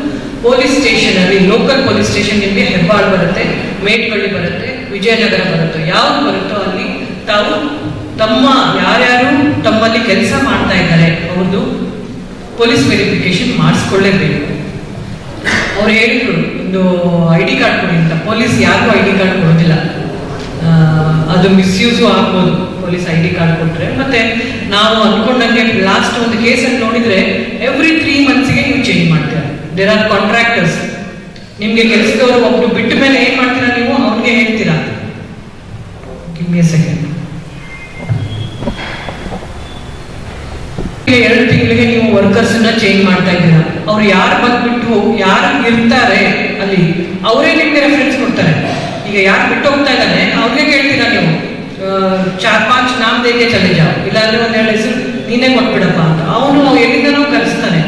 ಪೊಲೀಸ್ ಸ್ಟೇಷನ್ ಅಲ್ಲಿ ಲೋಕಲ್ ಪೊಲೀಸ್ ಸ್ಟೇಷನ್ ನಿಮಗೆ ಹೆಬ್ಬಾಳ್ ಬರುತ್ತೆ ಮೇಟ್ಪಳ್ಳಿ ಬರುತ್ತೆ, ವಿಜಯನಗರ ಬರುತ್ತೆ. ಯಾವ್ದು ಬರುತ್ತೋ ಅಲ್ಲಿ ತಾವು ತಮ್ಮ, ಯಾರ್ಯಾರು ತಮ್ಮಲ್ಲಿ ಕೆಲಸ ಮಾಡ್ತಾ ಇದ್ದಾರೆ ಅವ್ರದ್ದು ಪೊಲೀಸ್ ವೆರಿಫಿಕೇಶನ್ ಮಾಡಿಸ್ಕೊಳ್ಳೇಬೇಕು. ಅವ್ರು ಹೇಳಿದ್ರು, ಒಂದು ಐ ಡಿ ಕಾರ್ಡ್ ಕೊಡಿ ಅಂತ. ಪೊಲೀಸ್ ಯಾರಿಗೂ ಐ ಡಿ ಕಾರ್ಡ್ ಕೊಡೋದಿಲ್ಲ. ಅದು ಮಿಸ್ಯೂಸು ಆಗ್ಬೋದು. ಪೊಲೀಸ್ ಐ ಡಿ ಕಾರ್ಡ್ ಕೊಟ್ಟರೆ ಮತ್ತೆ ನಾವು ಅನ್ಕೊಂಡಂಗೆ ಲಾಸ್ಟ್ ಒಂದು ಕೇಸಲ್ಲಿ ನೋಡಿದ್ರೆ ಎವ್ರಿ ತ್ರೀ ಮಂತ್ಸ್ಗೆ ನೀವು ಚೇಂಜ್ ಮಾಡ್ತೀರಾ. ದೇರ್ ಆರ್ ಕಾಂಟ್ರಾಕ್ಟರ್ಸ್ ನಿಮ್ಗೆ ಕೆಲಸದವರು ಒಬ್ರು ಬಿಟ್ಟ ಮೇಲೆ ಏನ್ ಮಾಡ್ತೀರಾ ನೀವು? ಅವ್ರಿಗೆ ಹೇಳ್ತೀರಾ? ಸೆಕೆಂಡ್ ಎರಡು ತಿಂಗಳಿಗೆ ನೀವು ವರ್ಕರ್ಸ್ನ ಚೇಂಜ್ ಮಾಡ್ತಾ ಇದ್ದೀರಾ? ಅವ್ರು ಯಾರು ಬಂದ್ಬಿಟ್ಟು ಯಾರು ಇರ್ತಾರೆ ಅಲ್ಲಿ, ಅವರೇ ನಿಮ್ಗೆ ರೆಫರೆನ್ಸ್ ಕೊಡ್ತಾರೆ. ಈಗ ಯಾರು ಬಿಟ್ಟು ಹೋಗ್ತಾ ಇದ್ದಾನೆ, ಅವ್ರಿಗೆ ಕೇಳ್ತೀರಾ ನೀವು? ಚಾರ್, ಪಾಂಚ್ ನಾಮ್ ದೇಗೆ ಚಲೆ ಜಾವ್ ಇಲ್ಲಾಂದ್ರೆ ಒಂದ್ ಎರಡು ಹೆಸರು ನೀನೇ ಕೊಟ್ಬಿಡಪ್ಪ ಅಂತ. ಅವನು ಎಲ್ಲಿಂದನೂ ಕರೆಸ್ತಾನೆ.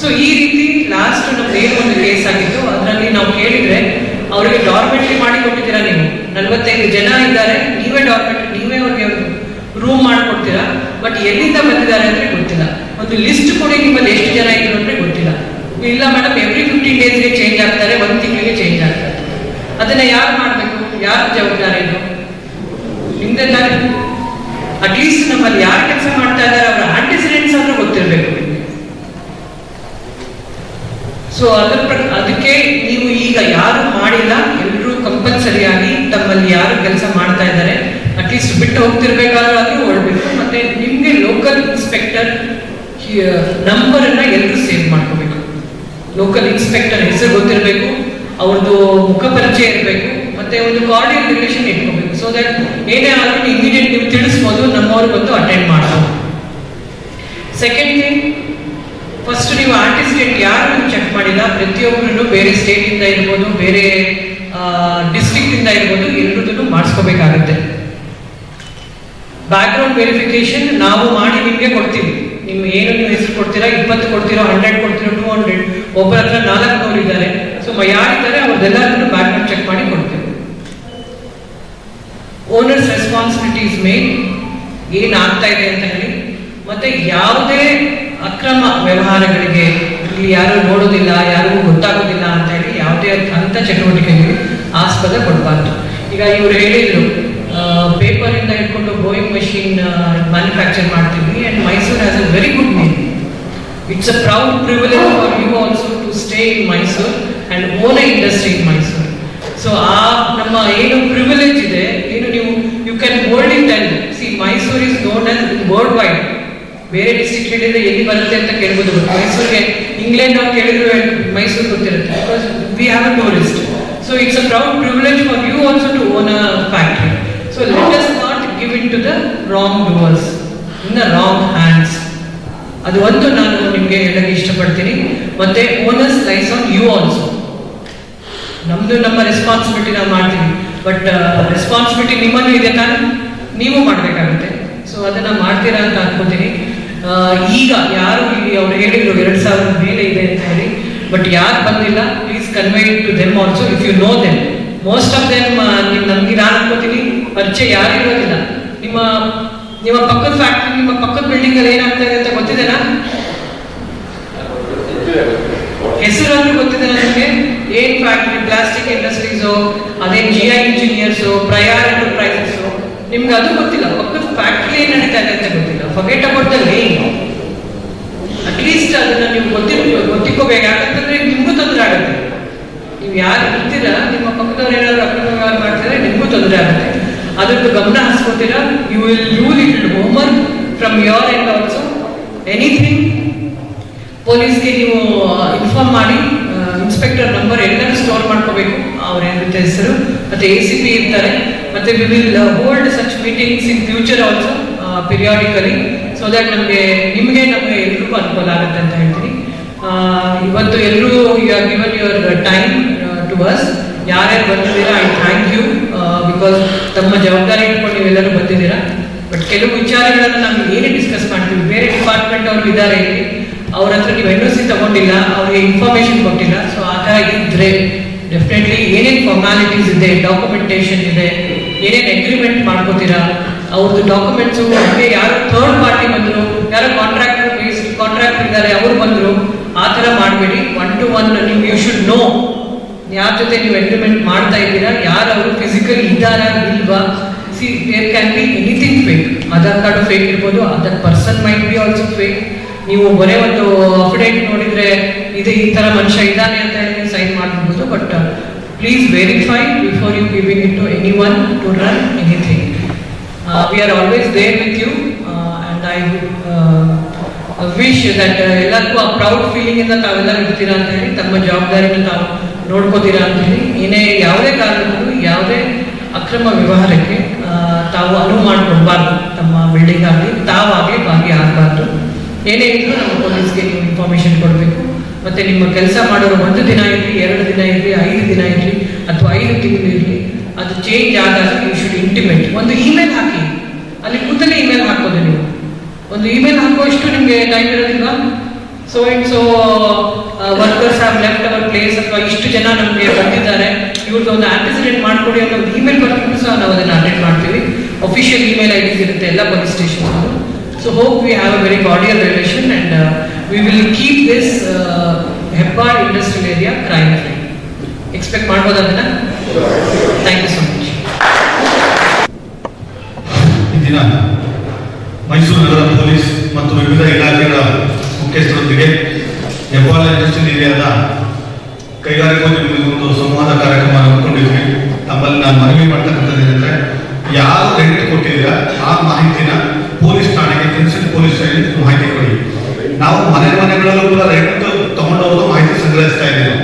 ಸೊ ಈ ರೀತಿ ಲಾಸ್ಟ್ ನಮ್ದು ಏನು ಒಂದು ಕೇಸ್ ಆಗಿತ್ತು ಅದರಲ್ಲಿ ನಾವು ಕೇಳಿದ್ರೆ ಅವರಿಗೆ ಡಾರ್ಮೆಟ್ರಿ ಮಾಡಿ ಕೊಟ್ಟಿದ್ದೀರಾ ನೀವು? ನಲವತ್ತೈದು ಜನ ಇದ್ದಾರೆ, ನೀವೇ ಡಾರ್ಮೆಟ್ರಿ ನೀವೇ ಅವ್ರಿಗೆ ರೂಮ್ ಮಾಡಿಕೊಡ್ತೀರಾ? ಬಟ್ ಎಲ್ಲಿಂದ ಬಂದಿದ್ದಾರೆ ಅಂದ್ರೆ ಗೊತ್ತಿಲ್ಲ. ಒಂದು ಲಿಸ್ಟ್ ಕೊಡಿ, ನಿಮ್ಮಲ್ಲಿ ಎಷ್ಟು ಜನ ಇದ್ರು ಅಂದ್ರೆ ಗೊತ್ತಿಲ್ಲ. ಇಲ್ಲ ಮೇಡಮ್ ಎವ್ರಿ ಫಿಫ್ಟೀನ್ ಡೇಸ್ಗೆ ಚೇಂಜ್ ಆಗ್ತಾರೆ, ಒಂದು ತಿಂಗಳಿಗೆ ಚೇಂಜ್ ಆಗ್ತಾರೆ. ಅದನ್ನ ಯಾರು ಮಾಡಬೇಕು? ಯಾರು ಜವಾಬ್ದಾರಿ ಇದು? ನಿಮ್ದೆ ತಾನೆ ಅಟ್ಲೀಸ್ಟ್ ನಮ್ಮಲ್ಲಿ ಯಾರು ಕೆಲಸ ಮಾಡ್ತಾ ಇದ್ದಾರೆ ಅವರ ಆಂಟಿಸಿಡೆಂಟ್ಸ್ ಆದ್ರೂ ಗೊತ್ತಿರಬೇಕು. ಸೊ ಅದರ ಅದಕ್ಕೆ ನೀವು ಈಗ ಯಾರು ಮಾಡಿಲ್ಲ ಎಲ್ಲರೂ ಕಂಪಲ್ಸರಿ ಆಗಿ ತಮ್ಮಲ್ಲಿ ಯಾರು ಕೆಲಸ ಮಾಡ್ತಾ ಇದ್ದಾರೆ ಅಟ್ಲೀಸ್ಟ್ ಬಿಟ್ಟು ಹೋಗ್ತಿರ್ಬೇಕಾದ್ರೂ ಹೊರಡ್ಬೇಕು ಮತ್ತೆ ನಿಮ್ಗೆ ಲೋಕಲ್ ಇನ್ಸ್ಪೆಕ್ಟರ್ ನಂಬರ್ ಅನ್ನ ಎಲ್ಲರೂ ಸೇವ್ ಮಾಡ್ಕೋಬೇಕು. ಲೋಕಲ್ ಇನ್ಸ್ಪೆಕ್ಟರ್ ಹೆಸರು ಗೊತ್ತಿರಬೇಕು ಅವ್ರದ್ದು ಮುಖ ಪರಿಚಯ ಇರಬೇಕು, ಮತ್ತೆ ಒಂದು ಕಾರ್ಡಿಯಲ್ ರಿಲೇಷನ್ ಇಟ್ಕೋಬೇಕು. ಸೊ ದಟ್ ಏನೇ ಆದ್ರೂ ಇಮಿಡಿಯೇಟ್ ನೀವು ತಿಳಿಸ್ಬೋದು ನಮ್ಮವ್ರಿಗೆ ಬಂದು ಅಟೆಂಡ್ ಮಾಡ್ಬೋದು. ಸೆಕೆಂಡ್ ಥಿಂಗ್ ಫಸ್ಟ್ ನೀವು ಆರ್ಟಿಸ್ಟೆಂಟ್ ಯಾರು ಚೆಕ್ ಮಾಡಿಲ್ಲ ಪ್ರತಿಯೊಬ್ಬರು ಬೇರೆ ಸ್ಟೇಟಿಂದ ಇರ್ಬೋದು, ಬೇರೆ ಡಿಸ್ಟ್ರಿಕ್ಟ್ ಇಂದ ಇರ್ಬೋದು ಎಲ್ಲದನ್ನು ಮಾಡಿಸ್ಕೋಬೇಕಾಗುತ್ತೆ. ಬ್ಯಾಕ್ಗ್ರೌಂಡ್ ವೆರಿಫಿಕೇಶನ್ ನಾವು ಮಾಡಿ ನಿಮಗೆ ಕೊಡ್ತೀವಿ. ನಿಮ್ಮ ಏನು ಹೆಸರು ಕೊಡ್ತೀರಾ, ಇಪ್ಪತ್ತು ಕೊಡ್ತೀರೋ ಹಂಡ್ರೆಡ್ ಕೊಡ್ತೀರೋ ಟೂ ಹಂಡ್ರೆಡ್ ಒಬ್ಬರ ಹತ್ರ ನಾಲ್ಕು ಇದ್ದಾರೆ. ಸೊ ಯಾರಿದ್ದಾರೆ ಅವ್ರದ್ದೆಲ್ಲರನ್ನು ಬ್ಯಾಕ್ಗ್ರೌಂಡ್ ಚೆಕ್ ಮಾಡಿ ಕೊಡ್ತೀವಿ ಓನರ್ಸ್ ರೆಸ್ಪಾನ್ಸಿಬಿಲಿಟೀಸ್ ಮೇನ್ ಏನ್ ಆಗ್ತಾ ಇದೆ ಅಂತ ಹೇಳಿ, ಮತ್ತೆ ಯಾವುದೇ ಅಕ್ರಮ ವ್ಯವಹಾರಗಳಿಗೆ ಇಲ್ಲಿ ಯಾರು ನೋಡೋದಿಲ್ಲ, ಯಾರಿಗೂ ಗೊತ್ತಾಗೋದಿಲ್ಲ ಅಂತ ಹೇಳಿ ಯಾವುದೇ ಅಂತ ಚಟುವಟಿಕೆಗಳಿಗೆ ಆಸ್ಪದ ಕೊಡಬಾರ್ದು. ಈಗ ಇವರು ಹೇಳಿದ್ರು ಪೇಪರ್ ಇಂದ ಹಿಡ್ಕೊಂಡು ಬೋಯಿಂಗ್ ಮೆಷಿನ್ ಮ್ಯಾನುಫ್ಯಾಕ್ಚರ್ ಮಾಡ್ತೀವಿ and Mysore has a very good name it's a proud privilege for you also to stay in Mysore and own industry in Mysore so ah, ನಮ್ಮ ಏನು ಪ್ರಿವಿಲೇಜ್ ಇದೆ ಏನು ನೀವು you can hold it and see Mysore is known as world wide ಬೇರೆ district ಹೇಳಿದ್ರೆ ಎಲ್ಲಿ ಬರುತ್ತೆ ಅಂತ ಕೇಳ್ಬೋದು ಮೈಸೂರಿಗೆ ಇಂಗ್ಲೆಂಡ್ ಅವ್ರು ಕೇಳಿದ್ರು, ಮೈಸೂರು ಗೊತ್ತಿರುತ್ತೆ. Because we have a tourist so it's a proud privilege for you also to own a factory so let us not give in to the wrong doers in the wrong hands ಅದು ಒಂದು ನಾನು ನಿಮಗೆ ಹೇಳಕ್ಕೆ ಇಷ್ಟಪಡ್ತೀನಿ. ಮತ್ತೆ owners lies on you also ನಮ್ದು ನಮ್ಮ responsibility ನಾವು ಮಾಡ್ತೀವಿ. ಬಟ್ ರೆಸ್ಪಾನ್ಸಿಬಿಲಿಟಿ ನಿಮ್ಮಲ್ಲಿ ಇದೆ ತಾನು. ನೀವು ಮಾಡಬೇಕಾಗುತ್ತೆ. ಸೊ ಅದನ್ನ ಮಾಡ್ತೀರಾ ಅಂತ ಅನ್ಕೋತೀನಿ. ಈಗ ಯಾರು ಇಲ್ಲಿ ಅವ್ರು ಹೇಳಿದ್ರು ಎರಡ್ ಸಾವಿರದ ಮೇಲೆ ಇದೆ ಅಂತ ಹೇಳಿ, ಬಟ್ ಯಾರು ಬಂದಿಲ್ಲ please convey to them also if you know them most of them ನಿಮ್ ನಮ್ಗೆ ನಾನು ಅನ್ಕೋತೀನಿ. ಪರಿಚಯ ಯಾರು ಇರೋದಿಲ್ಲ. ನಿಮ್ಮ ನಿಮ್ಮ ಪಕ್ಕದ ಫ್ಯಾಕ್ಟ್ರಿ ನಿಮ್ಮ ಪಕ್ಕದ ಬಿಲ್ಡಿಂಗ್ ಅಲ್ಲಿ ಏನಾಗ್ತಾ ಇದೆ ಅಂತ ಗೊತ್ತಿದೆನಾ? ಹೆಸರಾದ್ರೂ ಗೊತ್ತಿದೆ ನನಗೆ ಏನ್ ಫ್ಯಾಕ್ಟ್ರಿ ಪ್ಲಾಸ್ಟಿಕ್ ಇಂಡಸ್ಟ್ರೀಸು ಅದೇ ಜಿ ಐ ಇಂಜಿನಿಯರ್ಸು ಪ್ರಯಾರ್ ಎಂಟರ್ಪ್ರೈಸಸ್ ನಿಮ್ಗೆ ಅದು ಗೊತ್ತಿಲ್ಲ. ಫ್ಯಾಕ್ಟ್ರಿ ನಡೀತಾ ಇದೆ ಅಂತ ಗೊತ್ತಿಲ್ಲ forget about the name at least ಅದನ್ನ ನೀವು ಗೊತ್ತಿರಬೇಕು ಗೊತ್ತಿಕ್ಕೋಬೇಕು ಯಾಕಂತಂದ್ರೆ ನಿಮಗೂ ತೊಂದರೆ ಆಗುತ್ತೆ. ನೀವು ಯಾರು ಇರ್ತೀರಾ ನಿಮ್ಮ ಪಕ್ಕದವ್ರು ಏನಾದ್ರು ಅಕ್ರಮ ಮಾಡ್ತಾರೆ ನಿಮಗೂ ತೊಂದರೆ ಆಗುತ್ತೆ. ಅದರದ್ದು ಗಮನ ಹರಿಸ್ಕೋತೀರಾ you will you little homework from your end also anything ಪೊಲೀಸ್ಗೆ ನೀವು ಇನ್ಫಾರ್ಮ್ ಮಾಡಿ. ಇನ್ಸ್ಪೆಕ್ಟರ್ ನಂಬರ್ ಎಲ್ಲರೂ ಸ್ಟೋರ್ ಮಾಡ್ಕೋಬೇಕು. ಅವ್ರ ಹೆಸರು, ಮತ್ತೆ ಎ ಸಿ ಪಿ ಇರ್ತಾರೆ. ಮತ್ತೆ we will hold such meetings in future also periodically so that ನಮಗೆ, ನಿಮಗೆ ನಮಗೆ ಎಲ್ರಿಗೂ ಅನುಕೂಲ ಆಗುತ್ತೆ ಅಂತ ಹೇಳ್ತೀನಿ. ಇವತ್ತು ಎಲ್ಲರೂ you are given your time to us ಯಾರ್ಯಾರು ಬಂದಿದ್ದೀರಾ ಐ ಥ್ಯಾಂಕ್ ಯು ಬಿಕಾಸ್ ತಮ್ಮ ಜವಾಬ್ದಾರಿ ಇಟ್ಕೊಂಡು ನೀವೆಲ್ಲರೂ ಬಂದಿದ್ದೀರಾ. ಬಟ್ ಕೆಲವು ವಿಚಾರಗಳನ್ನು ನಾವು ಏನೇ ಡಿಸ್ಕಸ್ ಮಾಡ್ತೀವಿ, ಬೇರೆ ಡಿಪಾರ್ಟ್ಮೆಂಟ್ ಅವರು ಇದ್ದಾರೆ ಇಲ್ಲಿ, ಅವ್ರ ಹತ್ರ ನೀವು ಎನ್ ಸಿ ತಗೊಂಡಿಲ್ಲ, ಅವ್ರಿಗೆ ಇನ್ಫಾರ್ಮೇಶನ್ ಕೊಟ್ಟಿಲ್ಲ ಸೊ ಆ ಥರ ಇದ್ರೆ ಡೆಫಿನೆಟ್ಲಿ ಏನೇನು ಫಾರ್ಮಾಲಿಟೀಸ್ ಇದೆ ಡಾಕ್ಯುಮೆಂಟೇಶನ್ ಇದೆ ಏನೇನು ಅಗ್ರಿಮೆಂಟ್ ಮಾಡ್ಕೋತೀರಾ? ಅವ್ರದ್ದು ಡಾಕ್ಯುಮೆಂಟ್ಸು ಹಾಗೆ ಯಾರು ಥರ್ಡ್ ಪಾರ್ಟಿ ಬಂದರು, ಯಾರೋ ಕಾಂಟ್ರಾಕ್ಟ್ ಕಾಂಟ್ರಾಕ್ಟ್ ಇದ್ದಾರೆ, ಅವ್ರು ಬಂದರು. ಆ ಥರ ಮಾಡಬೇಡಿ. ಒನ್ ಟು ಒನ್ ನೀವು ಯು ಶುಡ್ ನೋ ಯಾರ ಜೊತೆ ನೀವು ಅಗ್ರಿಮೆಂಟ್ ಮಾಡ್ತಾ ಇದ್ದೀರಾ, ಯಾರು ಅವರು ಫಿಸಿಕಲ್ ಇದ್ದಾರಾ ಇಲ್ವಾ? See there can be anything fake Aadhaar card fake ಇರ್ಬೋದು other person mind be also fake ನೀವು ಬರೇ ಒಂದು ಅಫಿಡೇಟ್ ನೋಡಿದ್ರೆ, ಇದು ಈ ಥರ ಮನುಷ್ಯ ಇದ್ದಾನೆ ಅಂತ ಹೇಳಿ ಸೈನ್ ಮಾಡ್ಬೋದು but please verify before you giving it to any one to run anything we are always there with you and I wish that ಎಲ್ಲರಿಗೂ ಆ ಪ್ರೌಡ್ ಫೀಲಿಂಗ್ ಇಂದ ತಾವೆಲ್ಲರೂ ಇರ್ತೀರಾ ಅಂತ ಹೇಳಿ, ತಮ್ಮ ಜವಾಬ್ದಾರಿನ ತಾವು ನೋಡ್ಕೋತೀರಾ ಅಂತ ಹೇಳಿ, ಏನೇ ಯಾವುದೇ ಕಾರಣಕ್ಕೂ, ಯಾವುದೇ ಅಕ್ರಮ ವ್ಯವಹಾರಕ್ಕೆ ತಾವು ಅನುವು ಮಾಡಿಕೊಡ್ಬಾರ್ದು ತಮ್ಮ ಬಿಲ್ಡಿಂಗ್ ಆಗಲಿ ತಾವಾಗಲಿ ಭಾಗಿಯಾಗಬಾರ್ದು. ಏನೇ ಇದ್ರೂ ನಮ್ಮ ಪೊಲೀಸ್ಗೆ ನೀವು ಇನ್ಫಾರ್ಮೇಷನ್ ಕೊಡಬೇಕು. ಮತ್ತೆ ನಿಮ್ಮ ಕೆಲಸ ಮಾಡೋರು ಒಂದು ದಿನ ಇರಲಿ, ಎರಡು ದಿನ ಇರಲಿ, ಐದು ದಿನ ಇರಲಿ ಅಥವಾ ಐದು ತಿಂಗಳು ಇರಲಿ, ಅದು ಚೇಂಜ್ ಆದಾಗ ಯು ಶುಡ್ ಇಂಟಿಮೇಟ್ ಒಂದು ಇಮೇಲ್ ಹಾಕಿ. ಅಲ್ಲಿ ಕೂತಲೇ ಇಮೇಲ್ ಹಾಕೋದು ನೀವು. ಒಂದು ಇಮೇಲ್ ಹಾಕುವಷ್ಟು ನಿಮಗೆ time ಇರೋದಿಲ್ವಾ? So it so workers have left our place ಅಥವಾ ಇಷ್ಟು ಜನ ನಮಗೆ ಬಂದಿದ್ದಾರೆ. ಇವ್ರದ್ದು ಒಂದು ಆಂಟಿಸಿಡೆಂಟ್ ಮಾಡ್ಕೊಡಿ ಅಂತ ಒಂದು ಇಮೇಲ್ ಬರ್ತೀವಿ ಸಹ ನಾವು ಅದನ್ನು ಅಟೆಂಡ್ ಮಾಡ್ತೀವಿ. ಅಫಿಷಿಯಲ್ ಇಮೇಲ್ ಐ ಡಿಸ್ ಇರುತ್ತೆ ಎಲ್ಲ police stations so hope we have a very cordial relation and we will keep this uh, HEPA industrial area crime free. Expect ಅದನ್ನ? ಥ್ಯಾಂಕ್ ಯು ಸೊ ಮಚ್ ಈ ದಿನ ಮೈಸೂರು ನಗರ ಪೊಲೀಸ್ ಮತ್ತು ವಿವಿಧ ಇಲಾಖೆಗಳ ಮುಖ್ಯಸ್ಥರೊಂದಿಗೆ ಹೆಬ್ಬಾಳ ಇಂಡಸ್ಟ್ರಿಯಲ್ ಏರಿಯಾದ ಕೈಗಾರಿಕೋದ್ಯಮಿಗಳ ಒಂದು ಸಂವಾದ ಕಾರ್ಯಕ್ರಮ ಹಮ್ಮಿಕೊಂಡಿದ್ವಿ. ತಮ್ಮಲ್ಲಿ ನಾನು ಮನವಿ ಮಾಡ್ತಕ್ಕಂಥದ್ದು ಏನಂದ್ರೆ ಯಾರು ರೆಂಟ್ ಕೊಟ್ಟಿದ್ದೀರಾ ಆ ಮಾಹಿತಿನ ಪೊಲೀಸ್ ಠಾಣೆಗೆ ಕನ್ಸಲ್ಟ್ ಪೊಲೀಸ್ ಠಾಣೆಗೆ ಮಾಹಿತಿ ಕೊಡಿ. ನಾವು ಮನೆ ಮನೆಗಳಲ್ಲೂ ಕೂಡ ರೆಂಟ್ ತಗೊಂಡವರು ಮಾಹಿತಿ ಸಂಗ್ರಹಿಸ್ತಾ ಇದ್ದೀವಿ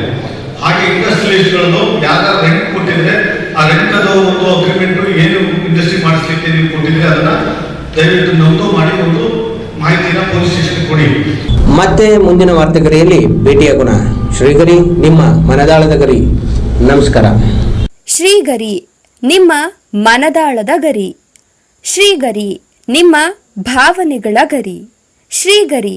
ಹಾಗೆ ಇಂಡಸ್ಟ್ರಿಯಲಿಸ್ಟ್ಗಳದ್ದು ಯಾರು ರೆಂಟ್ ಕೊಟ್ಟಿದ್ರೆ ಆ ರೆಂಟ್ ಅದು ಒಂದು ಅಗ್ರಿಮೆಂಟ್ ಏನು ಇಂಡಸ್ಟ್ರಿ ಮಾಡಿಸ್ಲಿಕ್ಕೆ ನೀವು ಕೊಟ್ಟಿದ್ರೆ ಅದನ್ನ ದಯವಿಟ್ಟು ನಮ್ದು ಮಾಡಿ ಒಂದು ಮಾಹಿತಿನ ಪೊಲೀಸ್ ಸ್ಟೇಷನ್ ಕೊಡಿ. ಮತ್ತೆ ಮುಂದಿನ ವಾರ್ತೆಗರಿಯಲ್ಲಿ ಭೇಟಿಯಾಗೋಣ. ಶ್ರೀಗರಿ ನಿಮ್ಮ ಮನದಾಳದ ಗರಿ. ನಮಸ್ಕಾರ. ಶ್ರೀಗರಿ ನಿಮ್ಮ ಮನದಾಳದ ಗರಿ. ಶ್ರೀಗರಿ ನಿಮ್ಮ ಭಾವನೆಗಳ ಗರಿ. ಶ್ರೀಗರಿ